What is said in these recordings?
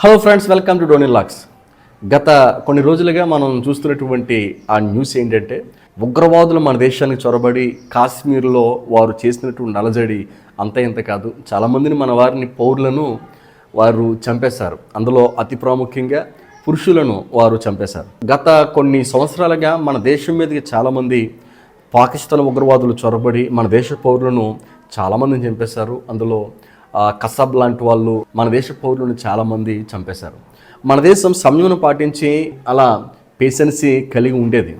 Hello friends welcome to డోనీ లాక్స్ గత కొన్ని రోజులుగా మనం చూస్తున్నటువంటి ఆ న్యూస్ ఏంటంటే ఉగ్రవాదులు మన దేశానికి చొరబడి కాశ్మీర్లో వారు చేసినటువంటి అలజడి అంత ఇంత కాదు. చాలామందిని మన వారిని పౌరులను వారు చంపేశారు. అందులో అతి ప్రాముఖ్యంగా పురుషులను వారు చంపేశారు. గత కొన్ని సంవత్సరాలుగా మన దేశం మీదకి చాలామంది పాకిస్తాన్ ఉగ్రవాదులు చొరబడి మన దేశ పౌరులను చాలామందిని చంపేశారు. అందులో కసబ్ లాంటి వాళ్ళు మన దేశ పౌరులను చాలామంది చంపేశారు. మన దేశం సంయమనం పాటించి అలా పేషెన్సీ కలిగి ఉండేది.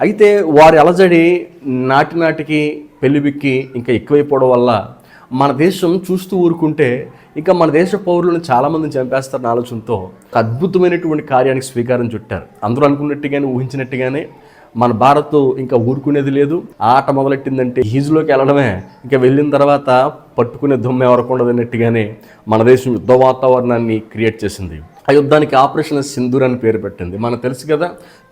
అయితే వారి అలజడి నాటి నాటికి పెళ్ళిబిక్కి ఇంకా ఎక్కువైపోవడం వల్ల మన దేశం చూస్తూ ఊరుకుంటే ఇంకా మన దేశ పౌరులను చాలామందిని చంపేస్తారన్న ఆలోచనతో ఒక అద్భుతమైనటువంటి కార్యానికి స్వీకారం చుట్టారు. అందరూ అనుకున్నట్టుగానే ఊహించినట్టుగానే మన భారత్ ఇంకా ఊరుకునేది లేదు. ఆట మొదలెట్టిందంటే హీజ్లోకి వెళ్ళడమే. ఇంకా వెళ్ళిన తర్వాత పట్టుకునే దుమ్మె ఎవరికి ఉండదు అన్నట్టుగానే మన దేశం యుద్ధ వాతావరణాన్ని క్రియేట్ చేసింది. ఆ యుద్ధానికి ఆపరేషన్ సింధూర్ అని పేరు పెట్టింది. మనకు తెలుసు కదా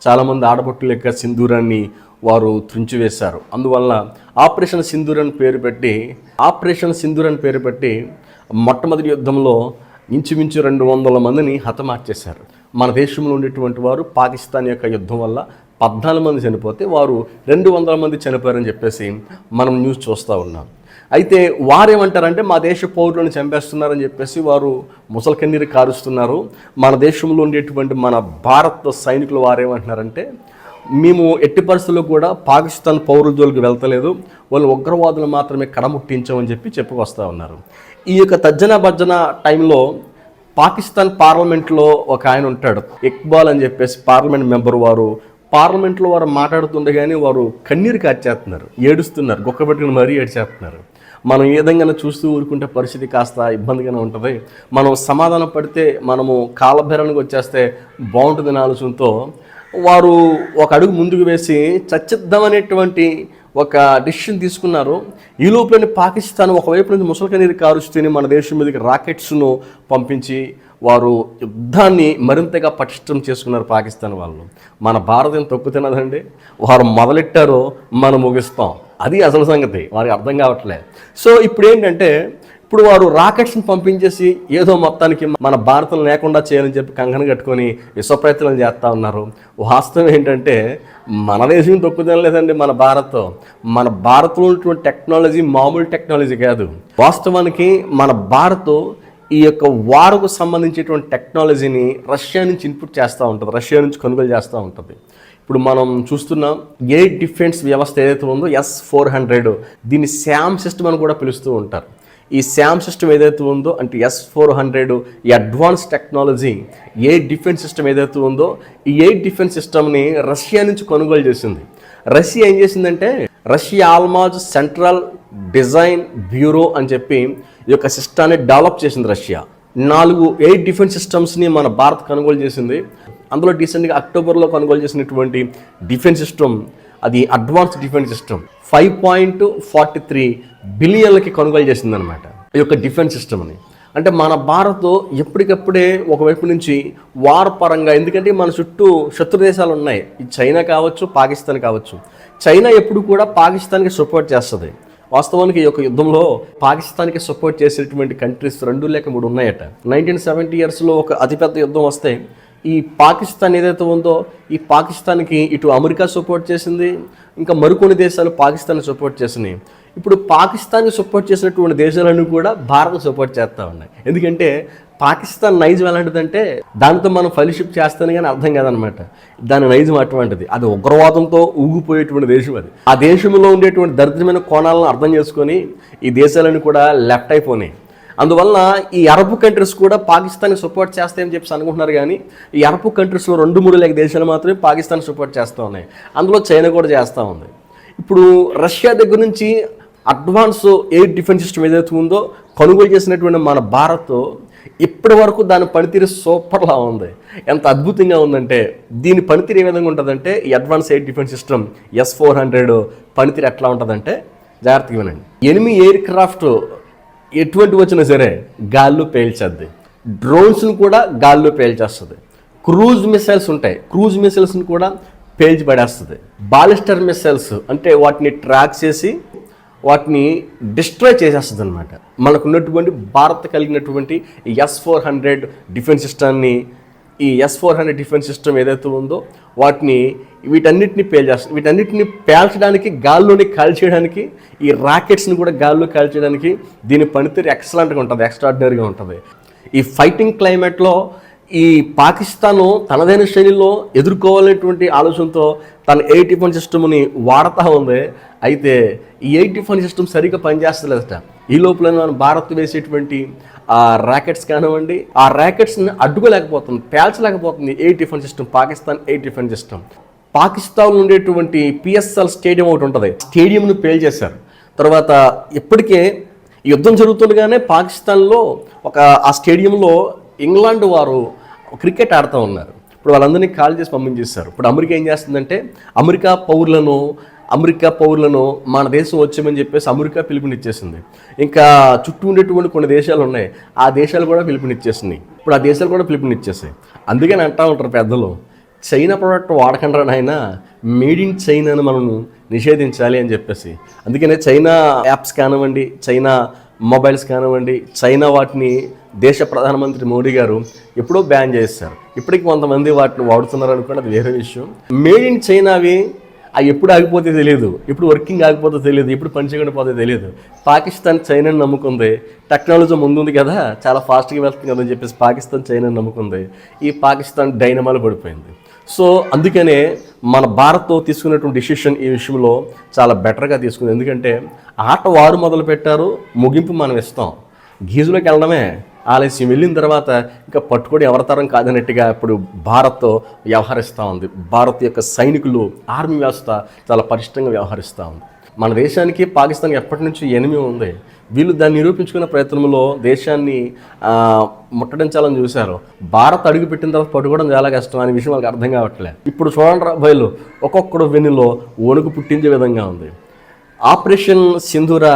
చాలామంది ఆడపట్టు లెక్క సింధూరాన్ని వారు త్రుంచివేశారు. అందువల్ల ఆపరేషన్ సింధూర్ అని పేరు పెట్టి ఆపరేషన్ సింధూర్ అని పేరు పెట్టి మొట్టమొదటి యుద్ధంలో ఇంచుమించు రెండు వందల మందిని హతమార్చేశారు. మన దేశంలో ఉండేటువంటి వారు పాకిస్తాన్ యొక్క యుద్ధం వల్ల పద్నాలుగు మంది చనిపోతే వారు రెండు వందల మంది చనిపోయారని చెప్పేసి మనం న్యూస్ చూస్తూ ఉన్నాం. అయితే వారేమంటారంటే మా దేశ పౌరులను చంపేస్తున్నారని చెప్పేసి వారు ముసలికన్నీరు కారుస్తున్నారు. మన దేశంలో ఉండేటువంటి మన భారత సైనికులు వారేమంటున్నారంటే మేము ఎట్టి పరిస్థితుల్లో కూడా పాకిస్తాన్ పౌరుల జోలికి వెళ్తలేదు. వాళ్ళు ఉగ్రవాదులు మాత్రమే కడముట్టించామని చెప్పి చెప్పుకొస్తా ఉన్నారు. ఈ యొక్క తర్జన భర్జన టైంలో పాకిస్తాన్ పార్లమెంట్లో ఒక ఆయన ఉంటాడు ఇక్బాల్ అని చెప్పేసి పార్లమెంట్ మెంబర్ వారు పార్లమెంట్లో వారు మాట్లాడుతుండగానే వారు కన్నీరు కాచేస్తున్నారు ఏడుస్తున్నారు గొక్క పెట్టుకుని మరీ ఏడ్చేస్తున్నారు. మనం ఏ విధంగా చూస్తూ ఊరుకుంటే పరిస్థితి కాస్త ఇబ్బందిగానే ఉంటుంది. మనం సమాధానం పడితే మనము కాలభేరానికి వచ్చేస్తే బాగుంటుంది ఆలోచనతో వారు ఒక అడుగు ముందుకు వేసి చచ్చిద్దామనేటువంటి ఒక డిసిషన్ తీసుకున్నారు. ఈ లోపల పాకిస్తాన్ ఒకవైపు నుంచి ముసలికనీరు కారుస్తూనే మన దేశం మీదకి రాకెట్స్ను పంపించి వారు యుద్ధాన్ని మరింతగా పటిష్టం చేసుకున్నారు పాకిస్తాన్ వాళ్ళు. మన భారతం తొక్కు తినదండి. వారు మొదలెట్టారో మనం ముగిస్తాం. అది అసలు సంగతి. వారికి అర్థం కావట్లే. సో ఇప్పుడు ఏంటంటే ఇప్పుడు వారు రాకెట్స్ని పంపించేసి ఏదో మొత్తానికి మన భారతం లేకుండా చేయాలని చెప్పి కంకణ కట్టుకొని విశ్వపయత్నాలు చేస్తూ ఉన్నారు. వాస్తవం ఏంటంటే మన దేశం తొక్కుదం లేదండి మన భారత్. మన భారత్లో ఉన్నటువంటి టెక్నాలజీ మామూలు టెక్నాలజీ కాదు. వాస్తవానికి మన భారత్ ఈ యొక్క వారుకు సంబంధించేటువంటి టెక్నాలజీని రష్యా నుంచి ఇన్పుట్ చేస్తూ ఉంటుంది. రష్యా నుంచి కొనుగోలు చేస్తూ ఉంటుంది. ఇప్పుడు మనం చూస్తున్నాం ఏ డిఫెన్స్ వ్యవస్థ ఏదైతే ఉందో ఎస్ ఫోర్ హండ్రెడ్ దీన్ని శామ్ సిస్టమ్ అని కూడా పిలుస్తూ ఉంటారు. ఈ శామ్ సిస్టమ్ ఏదైతే ఉందో అంటే ఎస్ ఫోర్ హండ్రెడ్ ఈ అడ్వాన్స్ టెక్నాలజీ ఏ డిఫెన్స్ సిస్టమ్ ఏదైతే ఉందో ఈ ఏ డిఫెన్స్ సిస్టమ్ని రష్యా నుంచి కొనుగోలు చేసింది. రష్యా ఏం చేసిందంటే Russia Almaz central design bureau అని చెప్పి ఈ యొక్క సిస్టాన్ని డెవలప్ చేసింది రష్యా. నాలుగు ఎయిట్ డిఫెన్స్ సిస్టమ్స్ని మన భారత్ కొనుగోలు చేసింది. అందులో రీసెంట్గా అక్టోబర్లో కొనుగోలు చేసినటువంటి డిఫెన్స్ సిస్టమ్ అది advance defence system five point forty three బిలియన్లకి కొనుగోలు చేసిందనమాట ఈ యొక్క డిఫెన్స్ సిస్టమ్ని. అంటే మన భారత్ ఎప్పటికప్పుడే ఒకవైపు నుంచి వార్ పరంగా ఎందుకంటే మన చుట్టూ శత్రు దేశాలు ఉన్నాయి. ఈ చైనా కావచ్చు పాకిస్తాన్ కావచ్చు. చైనా ఎప్పుడు కూడా పాకిస్తాన్కి సపోర్ట్ చేస్తుంది. వాస్తవానికి ఈ యొక్క యుద్ధంలో పాకిస్తాన్కి సపోర్ట్ చేసేటువంటి కంట్రీస్ రెండు లేక మూడు ఉన్నాయట. నైన్టీన్ సెవెంటీ ఇయర్స్లో ఒక అతిపెద్ద యుద్ధం వస్తే ఈ పాకిస్తాన్ ఏదైతే ఉందో ఈ పాకిస్తాన్కి ఇటు అమెరికా సపోర్ట్ చేసింది ఇంకా మరికొన్ని దేశాలు పాకిస్తాన్ సపోర్ట్ చేసినాయి. ఇప్పుడు పాకిస్తాన్కి సపోర్ట్ చేసినటువంటి దేశాలను కూడా భారత్ సపోర్ట్ చేస్తూ ఉన్నాయి. ఎందుకంటే పాకిస్తాన్ నైజం ఎలాంటిదంటే దాంతో మనం ఫెలోషిప్ చేస్తాను కానీ అర్థం కాదనమాట. దాని నైజం అటువంటిది. అది ఉగ్రవాదంతో ఊగిపోయేటువంటి దేశం అది. ఆ దేశంలో ఉండేటువంటి దరిద్రమైన కోణాలను అర్థం చేసుకొని ఈ దేశాలన్నీ కూడా లెఫ్ట్ అయిపోయినాయి. అందువల్ల ఈ అరబ్ కంట్రీస్ కూడా పాకిస్తాన్కి సపోర్ట్ చేస్తాయని చెప్పి అనుకుంటున్నారు కానీ ఈ అరబ్ కంట్రీస్లో రెండు మూడు లేక దేశాలు మాత్రమే పాకిస్తాన్ సపోర్ట్ చేస్తూ ఉన్నాయి. అందులో చైనా కూడా చేస్తూ ఉంది. ఇప్పుడు రష్యా దగ్గర నుంచి అడ్వాన్స్ ఎయిర్ డిఫెన్స్ సిస్టమ్ ఏదైతే ఉందో కొనుగోలు చేసినటువంటి మన భారత్ ఇప్పటి వరకు దాని పనితీరు సూపర్లా ఉంది. ఎంత అద్భుతంగా ఉందంటే దీని పనితీరు ఏ విధంగా ఉంటుందంటే ఈ advance air defence system S four hundred పనితీరు ఎట్లా ఉంటుందంటే జాగ్రత్తగా వినండి. ఎనిమిది ఎయిర్ క్రాఫ్ట్ ఎటువంటి వచ్చినా సరే గాల్లో పేల్చేద్ది. డ్రోన్స్ని కూడా గాల్లో పేల్చేస్తుంది. క్రూజ్ మిసైల్స్ ఉంటాయి. క్రూజ్ మిసైల్స్ని కూడా పేల్చి పడేస్తుంది బాలిస్టర్ మిసైల్స్ అంటే వాటిని ట్రాక్ చేసి వాటిని డిస్ట్రాయ్ చేసేస్తుంది అనమాట మనకు ఉన్నటువంటి భారత్ కలిగినటువంటి ఎస్ ఫోర్ హండ్రెడ్ డిఫెన్స్ సిస్టమ్ని ఈ S four hundred defence system ఏదైతే ఉందో వాటిని వీటన్నిటిని పేల్చేస్తుంది వీటన్నిటిని పేల్చడానికి గాల్లోని కాల్చేయడానికి ఈ రాకెట్స్ని కూడా గాల్లో కాల్చేయడానికి దీని పనితీరు ఎక్సలెంట్గా ఉంటుంది ఎక్స్ట్రాడినరీగా ఉంటుంది. ఈ ఫైటింగ్ క్లైమేట్లో ఈ పాకిస్తాను తనదైన శైలిలో ఎదుర్కోవాలనేటువంటి ఆలోచనతో తన ఎయిట్ టిఫన్ సిస్టమ్ని వాడతా ఉంది. అయితే ఈ ఎయిట్ టిఫన్ సిస్టమ్ సరిగ్గా పనిచేస్తలేదట. ఈ లోపల మనం భారత్ వేసేటువంటి ఆ ర్యాకెట్స్ కానివ్వండి ఆ ర్యాకెట్స్ని అడ్డుకోలేకపోతుంది పేల్చలేకపోతుంది eight tiffin system Pakistan eight tiffin system. Pakistan ఉండేటువంటి పిఎస్ఎల్ స్టేడియం ఒకటి ఉంటుంది. స్టేడియంను పేల్చేశారు. తర్వాత ఇప్పటికే యుద్ధం జరుగుతుండగానే పాకిస్తాన్లో ఒక ఆ స్టేడియంలో ఇంగ్లాండ్ వారు క్రికెట్ ఆడుతూ ఉన్నారు. ఇప్పుడు వాళ్ళందరినీ కాల్ చేసి పంపించేస్తారు. ఇప్పుడు అమెరికా ఏం చేస్తుందంటే అమెరికా పౌరులను అమెరికా పౌరులను మన దేశం వచ్చామని చెప్పేసి అమెరికా పిలుపునిచ్చేసింది. ఇంకా చుట్టూ ఉండేటువంటి కొన్ని దేశాలు ఉన్నాయి ఆ దేశాలు కూడా పిలుపునిచ్చేసినాయి ఇప్పుడు ఆ దేశాలు కూడా పిలుపునిచ్చేసాయి. అందుకని అంటా ఉంటారు పెద్దలు చైనా ప్రోడక్ట్ వాడకుండా నాయన మేడ్ ఇన్ చైనాను మనం నిషేధించాలి అని చెప్పేసి. అందుకనే చైనా యాప్స్ కానివ్వండి చైనా మొబైల్స్ కానివ్వండి చైనా వాటిని దేశ ప్రధానమంత్రి మోడీ గారు ఎప్పుడో బ్యాన్ చేస్తారు. ఇప్పటికి కొంతమంది వాటిని వాడుతున్నారు అనుకోండి అది వేరే విషయం. మేడ్ ఇన్ చైనావి అవి ఎప్పుడు ఆగిపోతే తెలియదు ఎప్పుడు వర్కింగ్ ఆగిపోతే తెలియదు ఎప్పుడు పని చేయకుండా పోతే తెలియదు పాకిస్తాన్ చైనాని నమ్ముకుంది. టెక్నాలజీ ముందుంది కదా చాలా ఫాస్ట్గా వెళ్తుంది కదా అని చెప్పేసి పాకిస్తాన్ చైనాని నమ్ముకుంది. ఈ పాకిస్తాన్ డైనమాలు పడిపోయింది. సో అందుకనే మన భారత్ తీసుకున్నటువంటి డిసిషన్ ఈ విషయంలో చాలా బెటర్గా తీసుకుంది. ఎందుకంటే ఆట వారు మొదలు పెట్టారు ముగింపు మనం ఇస్తాం. గీజులోకి వెళ్ళడమే. ఆలస్యం వెళ్ళిన తర్వాత ఇంకా పట్టుకొని ఎవరితరం కాదన్నట్టుగా ఇప్పుడు భారత్ వ్యవహరిస్తూ ఉంది. భారత్ యొక్క సైనికులు ఆర్మీ వ్యవస్థ చాలా పరిష్టంగా వ్యవహరిస్తూ ఉంది. మన దేశానికి పాకిస్తాన్ ఎప్పటి నుంచి ఎనిమి ఉంది. వీళ్ళు దాన్ని నిరూపించుకునే ప్రయత్నంలో దేశాన్ని ముట్టడించాలని చూశారు. భారత్ అడుగుపెట్టిన తర్వాత పట్టుకోవడం చాలా కష్టం అనే విషయం వాళ్ళకి అర్థం కావట్లే. ఇప్పుడు చూడండి రాబోయేలు ఒక్కొక్కడు వెన్నులో వణుకు పుట్టించే విధంగా ఉంది. ఆపరేషన్ సింధూర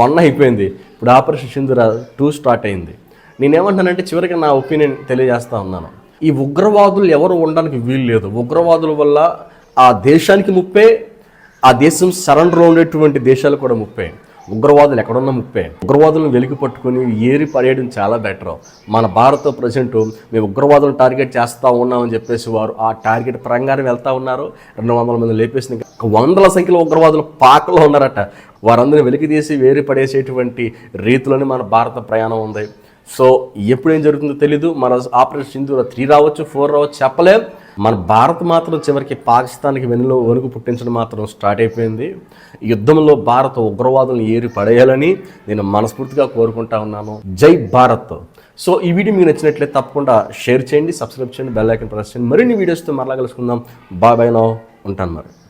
వన్ అయిపోయింది. ఇప్పుడు ఆపరేషన్ సింధూర టూ స్టార్ట్ అయింది. నేనేమంటానంటే చివరికి నా ఒపీనియన్ తెలియజేస్తా ఉన్నాను. ఈ ఉగ్రవాదులు ఎవరు ఉండడానికి వీలు లేదు. ఉగ్రవాదుల వల్ల ఆ దేశానికి ముప్పే ఆ దేశం సరెండర్లో ఉండేటువంటి దేశాలు కూడా ముప్పే. ఉగ్రవాదులు ఎక్కడున్నా ముప్పే. ఉగ్రవాదులను వెలికి పట్టుకొని ఏరి పడేయడం చాలా బెటర్. మన భారత ప్రజెంట్ మేము ఉగ్రవాదులను టార్గెట్ చేస్తూ ఉన్నామని చెప్పేసి వారు ఆ టార్గెట్ ప్రకారం వెళ్తా ఉన్నారు. రెండు వందల మంది లేపేసిన వందల సంఖ్యలో ఉగ్రవాదులు పాకలో ఉన్నారట. వారందరిని వెలికి తీసి వేరు పడేసేటువంటి రీతిలోనే మన భారత ప్రయాణం ఉంది. సో ఎప్పుడు ఏం జరుగుతుందో తెలీదు. మన ఆపరేషన్ సింధూర త్రీ రావచ్చు ఫోర్ రావచ్చు చెప్పలేం. మన భారత్ మాత్రం చివరికి పాకిస్తాన్కి వెనులో వణుకు పుట్టించడం మాత్రం స్టార్ట్ అయిపోయింది. యుద్ధంలో భారత్ ఉగ్రవాదులను ఏరి పడేయాలని నేను మనస్ఫూర్తిగా కోరుకుంటా ఉన్నాను. జై భారత్. సో ఈ వీడియో మీకు నచ్చినట్లయితే తప్పకుండా షేర్ చేయండి సబ్స్క్రైబ్ చేయండి బెల్ ఐకన్ ప్రెస్ చేయండి. మరిన్ని వీడియోస్తో మరలా కలుసుకుందాం. బాయ్ బాయ్ నో. ఉంటాను మరి.